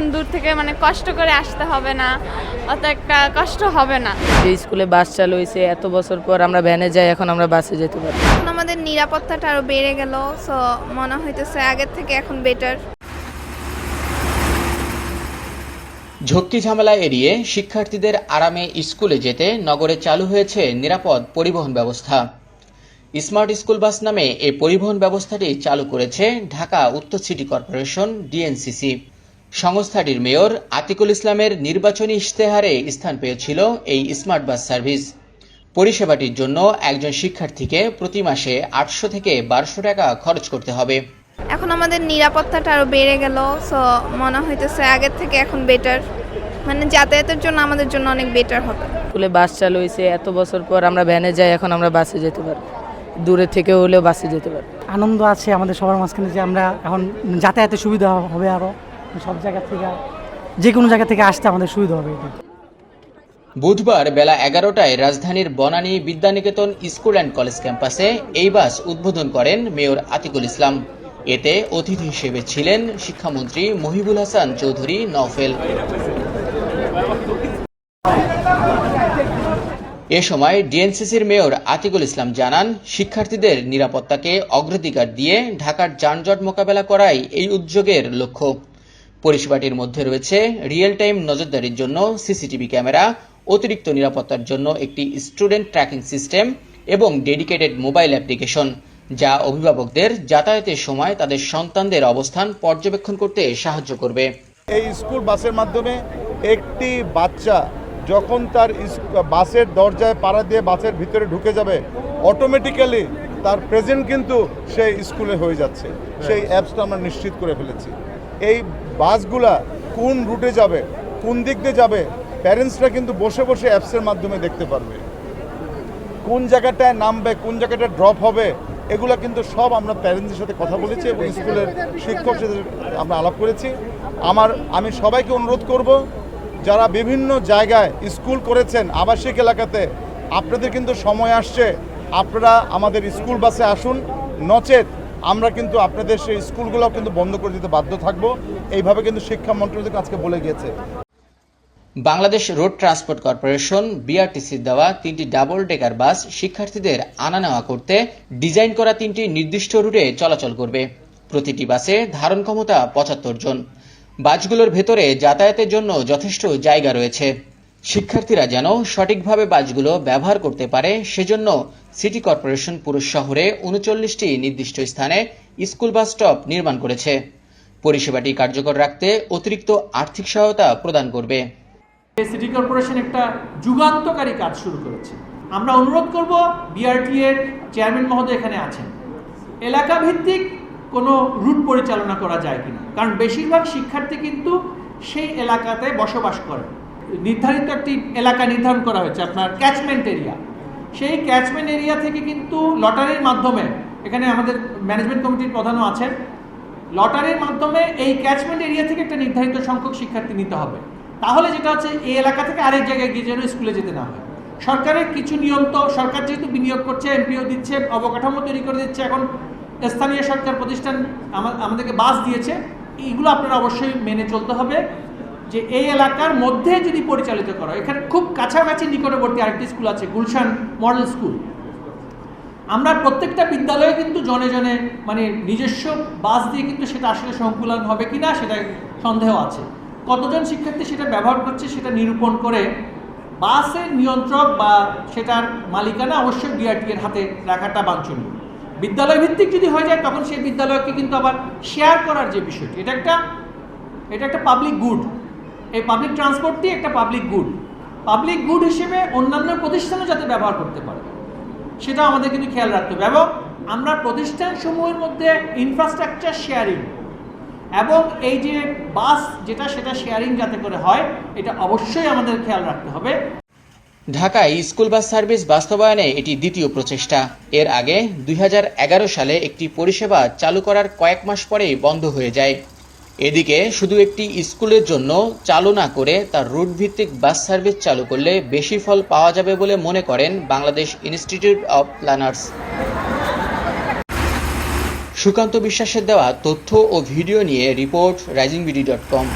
এখন দূর থেকে মানে কষ্ট করে আসতে হবে না অত একটা কষ্ট হবে না। যে স্কুলে বাস চালু হয়েছে এত বছর পর আমরা ভ্যানে যাই এখন আমরা বাসে যেতে পারি। এখন আমাদের নিরাপত্তাটা আরও বেড়ে গেল সো মনে হইতেছে আগের থেকে এখন বেটার ঝক্কি ঝামেলা এড়িয়ে শিক্ষার্থীদের আরামে স্কুলে যেতে নগরে চালু হয়েছে নিরাপদ পরিবহন ব্যবস্থা। স্মার্ট স্কুল বাস নামে এই পরিবহন ব্যবস্থাটি চালু করেছে ঢাকা উত্তর সিটি কর্পোরেশন ডিএনসিসি। সংস্থাটির মেয়র আতিকুল ইসলামের নির্বাচনী ইশতেহারে স্থান পেয়েছিল এই স্মার্ট বাস সার্ভিস। পরিষেবাটির জন্য একজন শিক্ষার্থীকে প্রতি মাসে আটশো থেকে বারোশো টাকা খরচ করতে হবে। এখন আমাদের নিরাপত্তাটা আরও বেড়ে গেল সো মনে হইতেছে আগের থেকে এখন বেটার মানে যাতায়াতের জন্য আমাদের জন্য অনেক বেটার হবে। স্কুলে বাস চালু হয়েছে এত বছর পর আমরা ভ্যানে যাই এখন আমরা বাসে যেতে পারি দূরে থেকে হলেও বাসে যেতে পারি আনন্দ আছে আমাদের সবার মাঝখানে যে আমরা এখন যাতায়াতের সুবিধা হবে আরও সব জায়গা থেকে যে কোনো জায়গা থেকে আসতে আমাদের সুবিধা হবে এটা। বুধবার বেলা এগারোটায় রাজধানীর Banani Bidyaniketan school and college ক্যাম্পাসে এই বাস উদ্বোধন করেন মেয়র আতিকুল ইসলাম। এতে অতিথি হিসেবে ছিলেন শিক্ষামন্ত্রী মহিবুল হাসান চৌধুরী নওফেল। এ সময় ডিএনসিসির মেয়র আতিকুল ইসলাম জানান, শিক্ষার্থীদের নিরাপত্তাকে অগ্রাধিকার দিয়ে ঢাকার যানজট মোকাবেলা করাই এই উদ্যোগের লক্ষ্য। পরিষেবাটির মধ্যে রয়েছে রিয়েল টাইম নজরদারির জন্য সিসিটিভি ক্যামেরা, অতিরিক্ত নিরাপত্তার জন্য একটি স্টুডেন্ট ট্র্যাকিং সিস্টেম এবং ডেডিকেটেড মোবাইল অ্যাপ্লিকেশন যা অভিভাবকদের যাতায়াতের সময় তাদের সন্তানদের অবস্থান পর্যবেক্ষণ করতে সাহায্য করবে। এই স্কুল বাসের মাধ্যমে একটি বাচ্চা যখন তার বাসের দরজায় পাড়া দিয়ে বাসের ভিতরে ঢুকে যাবে অটোমেটিক্যালি তার প্রেজেন্ট কিন্তু সেই স্কুলে হয়ে যাচ্ছে। সেই অ্যাপসটা আমরা নিশ্চিত করে ফেলেছি। এই বাসগুলা কোন রুটে যাবে, কোন দিক দিয়ে যাবে প্যারেন্টসরা কিন্তু বসে বসে অ্যাপসের মাধ্যমে দেখতে পারবে। কোন জায়গাটায় নামবে, কোন জায়গাটায় ড্রপ হবে, এগুলো কিন্তু সব আমরা প্যারেন্টসদের সাথে কথা বলেছি এবং স্কুলের শিক্ষক আমরা আলাপ করেছি। আমার, আমি সবাইকে অনুরোধ করব, যারা বিভিন্ন জায়গায় স্কুল করেছেন আবাসিক এলাকাতে, আপনাদের কিন্তু সময় আসছে, আপনারা আমাদের স্কুল বাসে আসুন, নচেত আমরা কিন্তু আপনাদের সেই স্কুলগুলো কিন্তু বন্ধ করে দিতে বাধ্য থাকব। এইভাবে কিন্তু শিক্ষা মন্ত্রণালয় আজকে বলে গিয়েছে। বাংলাদেশ রোড ট্রান্সপোর্ট কর্পোরেশন বিআরটিসির দেওয়া তিনটি ডাবল ডেকার বাস শিক্ষার্থীদের আনা নেওয়া করতে ডিজাইন করা তিনটি নির্দিষ্ট রুটে চলাচল করবে। প্রতিটি বাসে ধারণ ক্ষমতা পঁচাত্তর জন। বাসগুলোর ভেতরে যাতায়াতের জন্য যথেষ্ট জায়গা রয়েছে। শিক্ষার্থীরা যেন সঠিকভাবে বাসগুলো ব্যবহার করতে পারে, সেজন্য সিটি কর্পোরেশন পুরো শহরে উনচল্লিশটি নির্দিষ্ট স্থানে স্কুল বাস স্টপ নির্মাণ করেছে। পরিষেবাটি কার্যকর রাখতে অতিরিক্ত আর্থিক সহায়তা প্রদান করবে। সিটি কর্পোরেশন একটা যুগান্তকারী কাজ শুরু করেছে। আমরা অনুরোধ করব বিআরটি এর চেয়ারম্যান মহোদয় এখানে আছেন। এলাকা ভিত্তিক কোনো রুট পরিচালনা করা যায় কিনা? কারণ বেশিরভাগ শিক্ষার্থী কিন্তু সেই এলাকাতে বসবাস করে। নির্ধারিত একটি এলাকা নির্ধারণ করা হয়েছে, আপনার ক্যাচমেন্ট এরিয়া সেই ক্যাচমেন্ট এরিয়া থেকে কিন্তু লটারির মাধ্যমে, এখানে আমাদের ম্যানেজমেন্ট কমিটির প্রধানও আছেন, লটারির মাধ্যমে এই ক্যাচমেন্ট এরিয়া থেকে একটা নির্ধারিত সংখ্যক শিক্ষার্থী নিতে হবে। তাহলে যেটা হচ্ছে, এই এলাকা থেকে আরেক জায়গায় গিয়ে যেন স্কুলে যেতে না হয়। সরকারের কিছু নিয়ম তো, সরকার যেহেতু বিনিয়োগ করছে এমপিও দিচ্ছে, অবকাঠামো তৈরি করে দিচ্ছে, এখন স্থানীয় সরকার প্রতিষ্ঠান আমাদেরকে বাস দিয়েছে, এইগুলো আপনারা অবশ্যই মেনে চলতে হবে। যে এই এলাকার মধ্যে যদি পরিচালিত করা, এখানে খুব কাছাকাছি নিকটবর্তী আরেকটি স্কুল আছে, গুলশান মডেল স্কুল। আমরা প্রত্যেকটা বিদ্যালয়ে কিন্তু জনে জনে মানে নিজস্ব বাস দিয়ে কিন্তু সেটা আসলে সংকুলন হবে কি না সেটা সন্দেহ আছে। কতজন শিক্ষার্থী সেটা ব্যবহার করছে সেটা নিরূপণ করে বাসের নিয়ন্ত্রক বা সেটার মালিকানা অবশ্যই বিআরটি এর হাতে রাখাটা বাঞ্ছনীয়। বিদ্যালয় ভিত্তিক যদি হয়ে যায়, তখন সেই বিদ্যালয়কে কিন্তু আবার শেয়ার করার যে বিষয়টি, এটা একটা এটা একটা পাবলিক গুড এই পাবলিক ট্রান্সপোর্টটি একটা পাবলিক গুড পাবলিক গুড হিসেবে অন্যান্য প্রতিষ্ঠানও যাতে ব্যবহার করতে পারে। সেটা আমাদের কিন্তু খেয়াল রাখতে হবে এবং আমরা প্রতিষ্ঠানসমূহের মধ্যে ইনফ্রাস্ট্রাকচার শেয়ারিং এবং এই যে বাস যেটা সেটা শেয়ারিং যাতে করে হয়, এটা অবশ্যই আমাদের খেয়াল রাখতে হবে। ঢাকায় স্কুল বাস সার্ভিস বাস্তবায়নে এটি দ্বিতীয় প্রচেষ্টা। এর আগে দুই হাজার এগারো সালে একটি পরিষেবা চালু করার কয়েক মাস পরেই বন্ধ হয়ে যায়। এদিকে শুধু একটি স্কুলের জন্য চালু না করে তার রুট ভিত্তিক বাস সার্ভিস চালু করলে বেশি ফল পাওয়া যাবে বলে মনে করেন Bangladesh institute of planners Sukanta বিশ্বাসের দেওয়া তথ্য ও ভিডিও নিয়ে report Rising BD dot com.